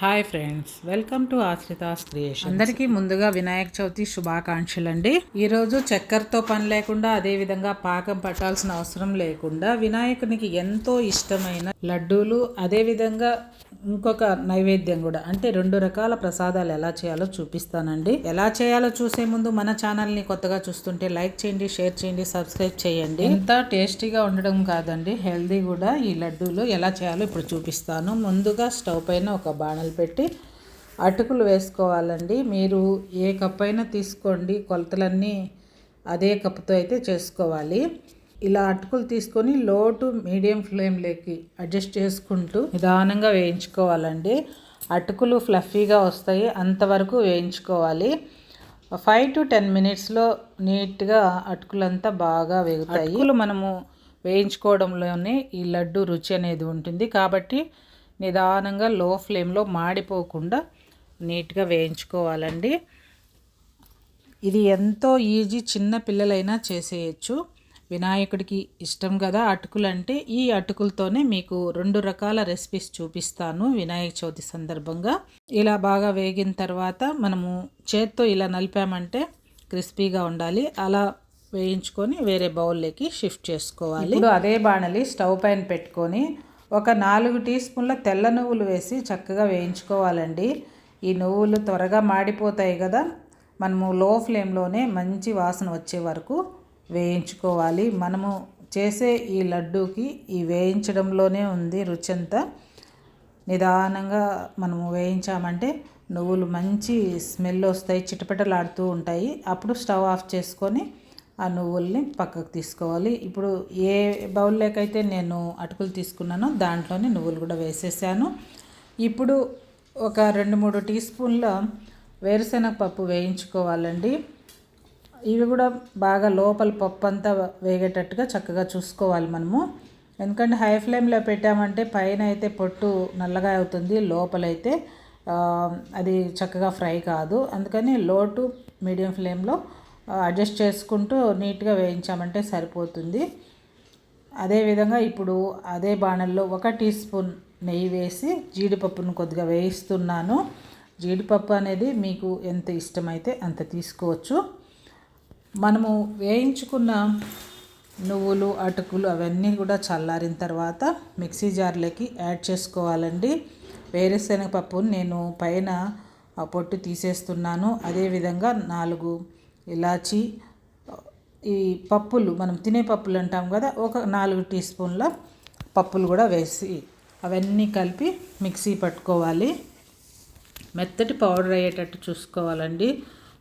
Hi friends welcome to Ashrita's creation అందరికీ ముందుగా వినాయక చవితి శుభాకాంక్షలు అండి ఈరోజు చక్కెరతో పని లేకుండా అదే విధంగా పాకం పట్టాల్సిన అవసరం లేకుండా వినాయకునికి ఎంతో ఇష్టమైన లడ్డూలు అదే విధంగా ఇంకొక నైవేద్యం కూడా. అంటే రెండు రకాల ప్రసాదాలు ఎలా చేయాలో చూపిస్తానండి. ఎలా చేయాలో చూసే ముందు మన ఛానల్ని కొత్తగా చూస్తుంటే లైక్ చేయండి షేర్ చేయండి సబ్స్క్రైబ్ చేయండి. ఎంత టేస్టీగా ఉండడం కాదండి. హెల్దీ కూడా ఈ లడ్డూలు ఎలా చేయాలో ఇప్పుడు చూపిస్తాను. ముందుగా స్టవ్ పైన ఒక బాణలు పెట్టి అటుకులు వేసుకోవాలండి. మీరు ఏ కప్ అయినా తీసుకోండి. కొలతలన్నీ అదే కప్పుతో అయితే చేసుకోవాలి. ఇలా అటుకులు తీసుకొని లో టు మీడియం ఫ్లేమ్లోకి అడ్జస్ట్ చేసుకుంటూ నిదానంగా వేయించుకోవాలండి. అటుకులు ఫ్లఫీగా వస్తాయి అంతవరకు వేయించుకోవాలి. ఫైవ్ టు టెన్ మినిట్స్లో నీట్గా అటుకులంతా బాగా వేగుతాయి. అటుకులు మనము వేయించుకోవడంలోనే ఈ లడ్డు రుచి అనేది ఉంటుంది. కాబట్టి నిదానంగా లో ఫ్లేమ్లో మాడిపోకుండా నీట్గా వేయించుకోవాలండి. ఇది ఎంతో ఈజీ చిన్న పిల్లలైనా చేసేయచ్చు. వినాయకుడికి ఇష్టం కదా అటుకులు అంటే ఈ అటుకులతోనే మీకు రెండు రకాల రెసిపీస్ చూపిస్తాను వినాయక చవితి సందర్భంగా. ఇలా బాగా వేగిన తర్వాత మనము చేత్తో ఇలా నలిపామంటే క్రిస్పీగా ఉండాలి. అలా వేయించుకొని వేరే బౌల్లోకి షిఫ్ట్ చేసుకోవాలి. ఇప్పుడు అదే బాణలి స్టవ్ పైన పెట్టుకొని ఒక నాలుగు టీ స్పూన్ల తెల్ల నువ్వులు వేసి చక్కగా వేయించుకోవాలండి. ఈ నువ్వులు త్వరగా మాడిపోతాయి కదా. మనము లో ఫ్లేమ్లోనే మంచి వాసన వచ్చే వరకు వేయించుకోవాలి. మనము చేసే ఈ లడ్డూకి ఈ వేయించడంలోనే ఉంది రుచి అంతా నిదానంగా మనము వేయించామంటే నువ్వులు మంచి స్మెల్ వస్తాయి చిటపటలాడుతూ ఉంటాయి. అప్పుడు స్టవ్ ఆఫ్ చేసుకొని ఆ నువ్వుల్ని పక్కకు తీసుకోవాలి. ఇప్పుడు ఏ బౌల్లోకైతే నేను అటుకులు తీసుకున్నానో దాంట్లోనే నువ్వులు కూడా వేసేసాను. ఇప్పుడు ఒక రెండు మూడు టీ స్పూన్ల వేరుశనగ పప్పు వేయించుకోవాలండి. ఇవి కూడా బాగా లోపల పప్పు అంతా వేగేటట్టుగా చక్కగా చూసుకోవాలి మనము. ఎందుకంటే హై ఫ్లేమ్లో పెట్టామంటే పైన అయితే పొట్టు నల్లగా అవుతుంది లోపలైతే అది చక్కగా ఫ్రై కాదు. అందుకని లో టు మీడియం ఫ్లేమ్లో అడ్జస్ట్ చేసుకుంటూ నీట్గా వేయించామంటే సరిపోతుంది. అదేవిధంగా ఇప్పుడు అదే బాణల్లో ఒక టీ స్పూన్ నెయ్యి వేసి జీడిపప్పును కొద్దిగా వేయిస్తున్నాను. జీడిపప్పు అనేది మీకు ఎంత ఇష్టమైతే అంత తీసుకోవచ్చు. మనము వేయించుకున్న నువ్వులు అటుకులు అవన్నీ కూడా చల్లారిన తర్వాత మిక్సీ జార్లోకి యాడ్ చేసుకోవాలండి. వేరుశనగ పప్పును నేను పైన పొట్టు తీసేస్తున్నాను. అదేవిధంగా నాలుగు ఇలాచి ఈ పప్పులు మనం తినే పప్పులు అంటాం కదా ఒక నాలుగు టీ స్పూన్ల పప్పులు కూడా వేసి అవన్నీ కలిపి మిక్సీ పట్టుకోవాలి. మెత్తటి పౌడర్ అయ్యేటట్టు చూసుకోవాలండి.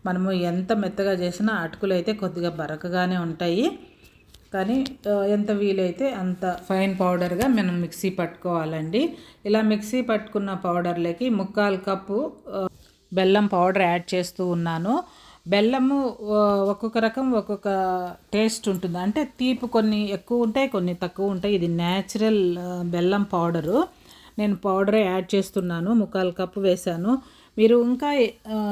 మనము ఎంత మెత్తగా చేసినా అటుకులు అయితే కొద్దిగా బరకగానే ఉంటాయి. కానీ ఎంత వీలైతే అంత ఫైన్ పౌడర్గా మనం మిక్సీ పట్టుకోవాలండి. ఇలా మిక్సీ పట్టుకున్న పౌడర్లకి ముక్కాలు కప్పు బెల్లం పౌడర్ యాడ్ చేస్తూ ఉన్నాను. బెల్లము ఒక్కొక్క రకం ఒక్కొక్క టేస్ట్ ఉంటుంది. అంటే తీపి కొన్ని ఎక్కువ ఉంటాయి కొన్ని తక్కువ ఉంటాయి. ఇది న్యాచురల్ బెల్లం పౌడరు. నేను పౌడరే యాడ్ చేస్తున్నాను ముక్కాలు కప్పు వేశాను. మీరు ఇంకా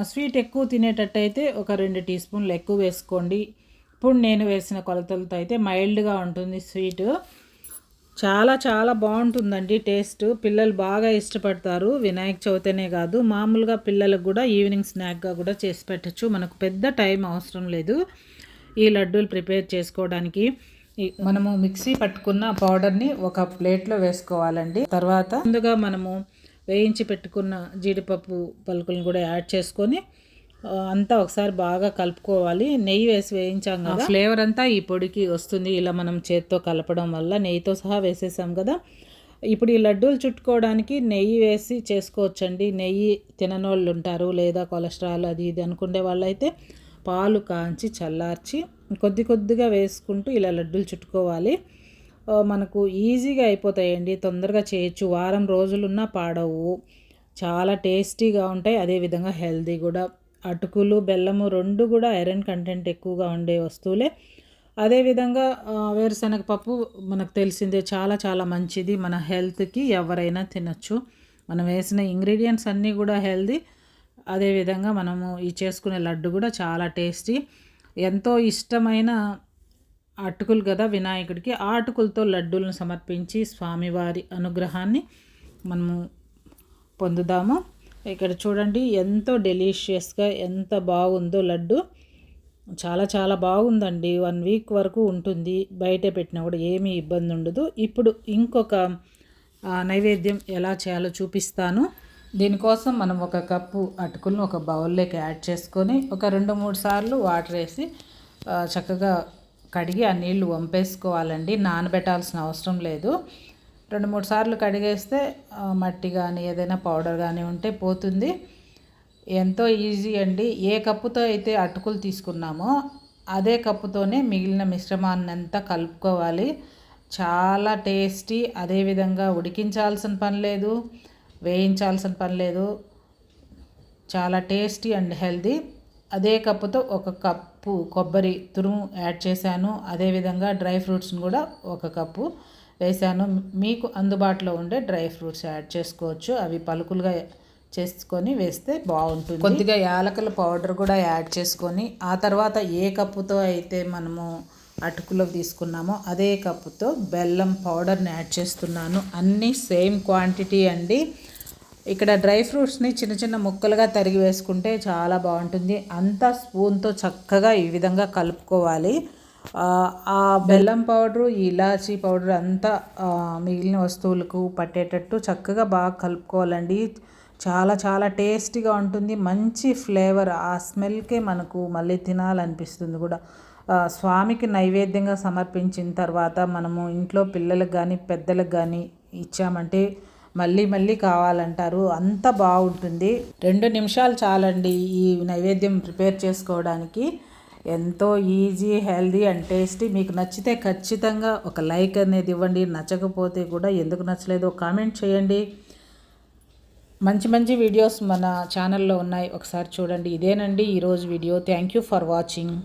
స్వీట్ ఎక్కువ తినేటట్టయితే ఒక రెండు టీ స్పూన్లు ఎక్కువ వేసుకోండి. ఇప్పుడు నేను వేసిన కొలతలతో అయితే మైల్డ్గా ఉంటుంది స్వీట్. చాలా చాలా బాగుంటుందండి టేస్ట్. పిల్లలు బాగా ఇష్టపడతారు. వినాయక చవితినే కాదు మామూలుగా పిల్లలకు కూడా ఈవినింగ్ స్నాక్గా కూడా చేసి పెట్టచ్చు. మనకు పెద్ద టైం అవసరం లేదు ఈ లడ్డూలు ప్రిపేర్ చేసుకోవడానికి. మనము మిక్సీ పట్టుకున్న పౌడర్ని ఒక ప్లేట్లో వేసుకోవాలండి. తర్వాత ముందుగా మనము వేయించి పెట్టుకున్న జీడిపప్పు పలుకులను కూడా యాడ్ చేసుకొని అంతా ఒకసారి బాగా కలుపుకోవాలి. నెయ్యి వేసి వేయించాం కదా. ఫ్లేవర్ అంతా ఈ పొడికి వస్తుంది. ఇలా మనం చేత్తో కలపడం వల్ల నెయ్యితో సహా వేసేసాం కదా. ఇప్పుడు ఈ లడ్డూలు చుట్టుకోవడానికి నెయ్యి వేసి చేసుకోవచ్చండి. నెయ్యి తిననోళ్ళు ఉంటారు లేదా కొలెస్ట్రాల్ అది ఇది అనుకునే వాళ్ళైతే పాలు కాంచి చల్లార్చి కొద్ది కొద్దిగా వేసుకుంటూ ఇలా లడ్డూలు చుట్టుకోవాలి. మనకు ఈజీగా అయిపోతాయండి. తొందరగా చేయొచ్చు. వారం రోజులున్నా పాడవు. చాలా టేస్టీగా ఉంటాయి. అదేవిధంగా హెల్దీ కూడా. అటుకులు బెల్లము రెండు కూడా ఐరన్ కంటెంట్ ఎక్కువగా ఉండే వస్తువులే. అదేవిధంగా వేరుశనగ పప్పు మనకు తెలిసిందే చాలా చాలా మంచిది. మన హెల్త్కి ఎవరైనా తినచ్చు. మనం వేసిన ఇంగ్రీడియంట్స్ అన్నీ కూడా హెల్దీ. అదేవిధంగా మనము ఈ చేసుకునే లడ్డు కూడా చాలా టేస్టీ. ఎంతో ఇష్టమైన అటుకులు కదా వినాయకుడికి. ఆ అటుకులతో లడ్డూలను సమర్పించి స్వామివారి అనుగ్రహాన్ని మనము పొందుదాము. ఇక్కడ చూడండి ఎంతో డెలిషియస్గా ఎంత బాగుందో లడ్డు. చాలా చాలా బాగుందండి. వన్ వీక్ వరకు ఉంటుంది. బయట పెట్టినా కూడా ఏమీ ఇబ్బంది ఉండదు. ఇప్పుడు ఇంకొక నైవేద్యం ఎలా చేయాలో చూపిస్తాను. దీనికోసం మనం ఒక కప్పు అటుకులను ఒక బౌల్లోకి యాడ్ చేసుకొని ఒక రెండు మూడు సార్లు వాటర్ వేసి చక్కగా కడిగి ఆ నీళ్ళు వంపేసుకోవాలండి. నానబెట్టాల్సిన అవసరం లేదు. రెండు మూడు సార్లు కడిగేస్తే మట్టి కానీ ఏదైనా పౌడర్ కానీ ఉంటే పోతుంది. ఎంతో ఈజీ అండి. ఏ కప్పుతో అయితే అటుకులు తీసుకున్నామో అదే కప్పుతోనే మిగిలిన మిశ్రమాన్ని అంతా కలుపుకోవాలి. చాలా టేస్టీ అదేవిధంగా ఉడికించాల్సిన పని లేదు వేయించాల్సిన పని లేదు. చాలా టేస్టీ అండ్ హెల్దీ. అదే కప్పుతో ఒక కప్పు కొబ్బరి తురుము యాడ్ చేశాను. అదేవిధంగా డ్రై ఫ్రూట్స్ని కూడా ఒక కప్పు వేసాను మీకు అందుబాటులో ఉండే డ్రై ఫ్రూట్స్ యాడ్ చేసుకోవచ్చు. అవి పలుకులుగా చేసుకొని వేస్తే బాగుంటుంది. కొద్దిగా యాలకుల పౌడర్ కూడా యాడ్ చేసుకొని ఆ తర్వాత ఏ కప్పుతో అయితే మనము అటుకులో తీసుకున్నామో అదే కప్పుతో బెల్లం పౌడర్ని యాడ్ చేస్తున్నాను. అన్నీ సేమ్ క్వాంటిటీ అండి. ఇక్కడ డ్రై ఫ్రూట్స్ని చిన్న చిన్న ముక్కలుగా తరిగి వేసుకుంటే చాలా బాగుంటుంది. అంతా స్పూన్తో చక్కగా ఈ విధంగా కలుపుకోవాలి. ఆ బెల్లం పౌడరు ఇలాచీ పౌడర్ అంతా మిగిలిన వస్తువులకు పట్టేటట్టు చక్కగా బాగా కలుపుకోవాలండి. చాలా చాలా టేస్టీగా ఉంటుంది. మంచి ఫ్లేవర్ ఆ స్మెల్కే మనకు మళ్ళీ తినాలనిపిస్తుంది కూడా. స్వామికి నైవేద్యంగా సమర్పించిన తర్వాత మనము ఇంట్లో పిల్లలకు కానీ పెద్దలకు కానీ ఇచ్చామంటే మళ్ళీ మళ్ళీ కావాలంటారు. అంత బాగుంటుంది. రెండు నిమిషాలు చాలండి ఈ నైవేద్యం ప్రిపేర్ చేసుకోవడానికి. ఎంతో ఈజీ హెల్దీ అండ్ టేస్టీ. మీకు నచ్చితే ఖచ్చితంగా ఒక లైక్ అనేది ఇవ్వండి. నచ్చకపోతే కూడా ఎందుకు నచ్చలేదో కామెంట్ చేయండి. మంచి మంచి వీడియోస్ మన ఛానల్లో ఉన్నాయి. ఒకసారి చూడండి. ఇదేనండి ఈరోజు video. Thank you for watching.